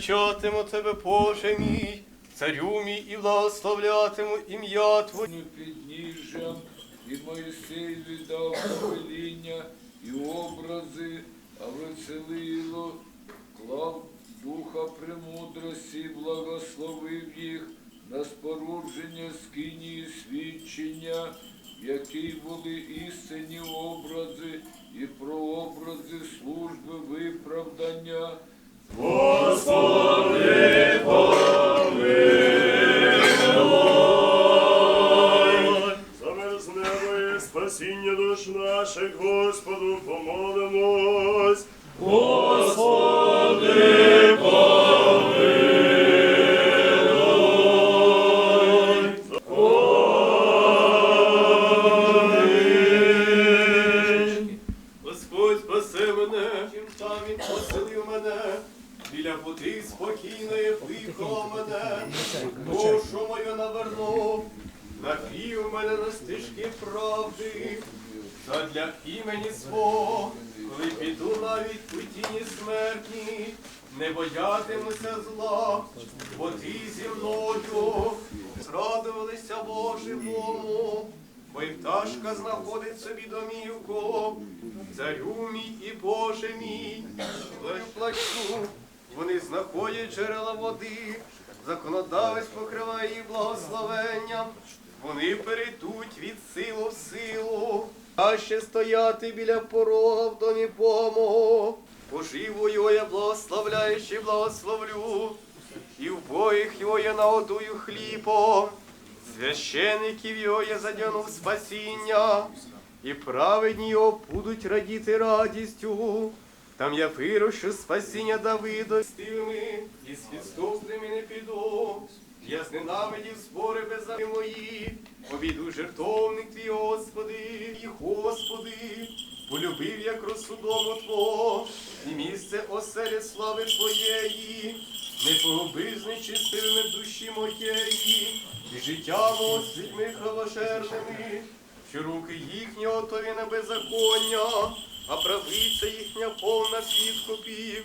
Величатиму тебе, Боже мій, царю мій і благословлятиму ім'я Твоє. підніжжям, і Моїсей віддав повеління і образи, а веселило, клав духа премудрості, благословив їх на спорудження скині свідчення, в якій були істинні образи і прообрази служби виправдання. Замерзнемо і спасіння душ наших, Господу помолимось. Спокійної виклав мене, душу мою навернув, навів мене на стежки правди, задля імені свого, коли піду навіть у тіні смертні, не боятимуся зла, бо ти зі мною, зрадувалися Божому. Бо й пташка знаходить собі домівку, царю мій і Боже мій, плачу, вони знаходять джерела води, законодавець покриває їх благословенням, вони перейдуть від силу в силу, а ще стояти біля порога в домі Бога мого, поживу його я благословляючи благословлю, і в боїх його я нагодую хлібом. Священиків його я задягнув спасіння, і праведні його будуть радіти радістю. Там я вирощу спасіння Давида з тими, і з підступними не піду. Я зненавидів збори беззави мої, обійду жертовник твій, Господи, і Господи, полюбив я красу дому Твого, і місце оселі слави Твоєї, не погуби з нечистивими душі моєї, і життя мого з людьми кровожерними, що руки їхні отові на беззаконня, а правиця їхня повна підкупів.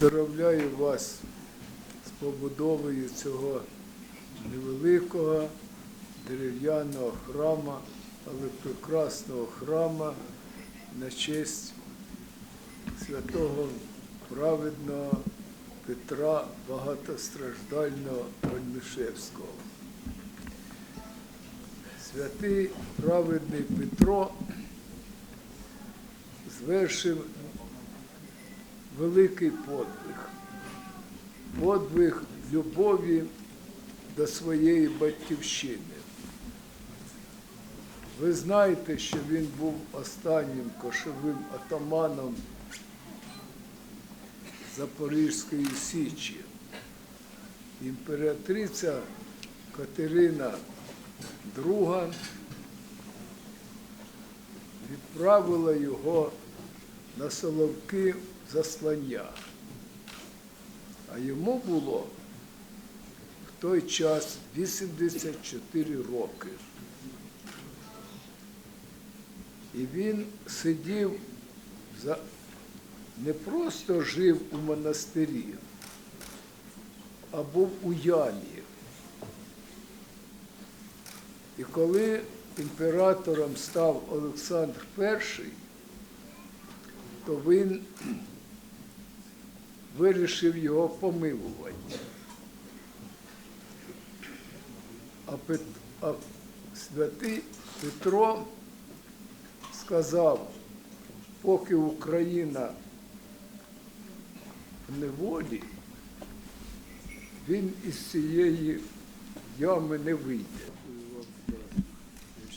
Поздоровляю вас з побудовою цього невеликого дерев'яного храма, але прекрасного храма на честь святого праведного Петра Багатостраждального Ольмішевського. Святий праведний Петро звершив великий подвиг. Подвиг любові до своєї батьківщини. Ви знаєте, що він був останнім кошовим атаманом Запорізької Січі. Імператриця Катерина II відправила його на Соловки заслання. А йому було в той час 84 роки. І він сидів за не просто жив у монастирі, а був у ямі. І коли імператором став Олександр І, то він вирішив його помилувати. А, Пет... а святий Петро сказав, поки Україна в неволі, він із цієї ями не вийде. Те, ви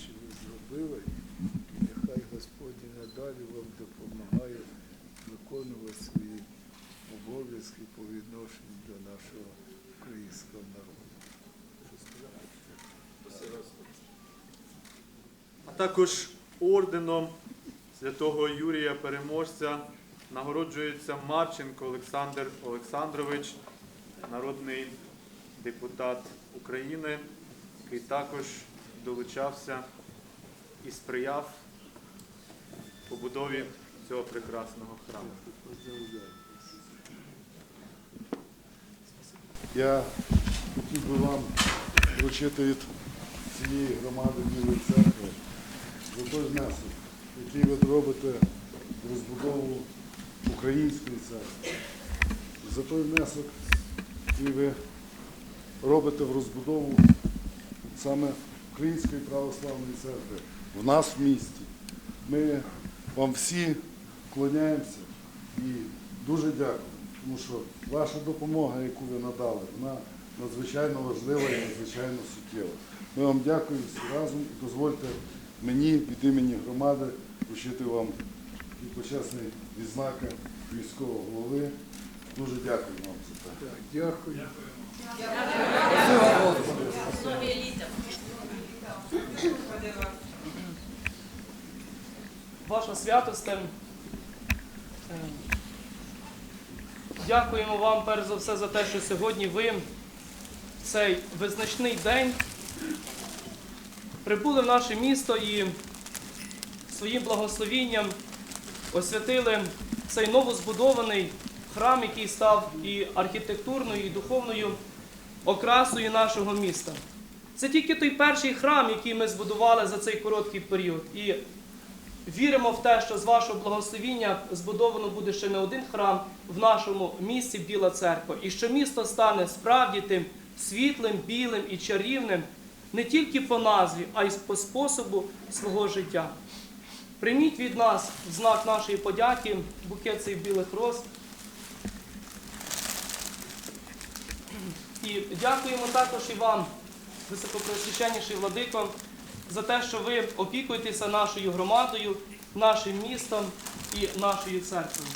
зробили. І нехай Господь надалі вам допомагає виконувати свої обов'язки по відношенню до нашого українського народу. А також орденом святого Юрія Переможця нагороджується Марченко Олександр Олександрович, народний депутат України, який також долучався і сприяв побудові цього прекрасного храму. Я хотів би вам вручити від цієї громади Білої церкви за той внесок, який ви робите в розбудову української церкви, за той внесок, який ви робите в розбудову саме Української православної церкви в нас в місті. Ми вам всі вклоняємося і дуже дякуємо, тому що ваша допомога, яку ви надали, вона надзвичайно важлива і надзвичайно суттєва. Ми вам дякуємо всі разом і дозвольте мені від імені громади вручити вам і почесний відзнака міського голови. Дуже дякую вам за це. Так, дякую. Ваша святосте, дякуємо вам перш за все за те, що сьогодні ви в цей визначний день прибули в наше місто і своїм благословінням освятили цей новозбудований храм, який став і архітектурною, і духовною окрасою нашого міста. Це тільки той перший храм, який ми збудували за цей короткий період. І Віримо в те, що з вашого благословіння збудовано буде ще не один храм в нашому місті Біла Церква, і що місто стане справді тим світлим, білим і чарівним не тільки по назві, а й по способу свого життя. Прийміть від нас в знак нашої подяки букет цих білих роз. І дякуємо також і вам, високопресвященніший владико, за те, що ви опікуєтеся нашою громадою, нашим містом і нашою церквою.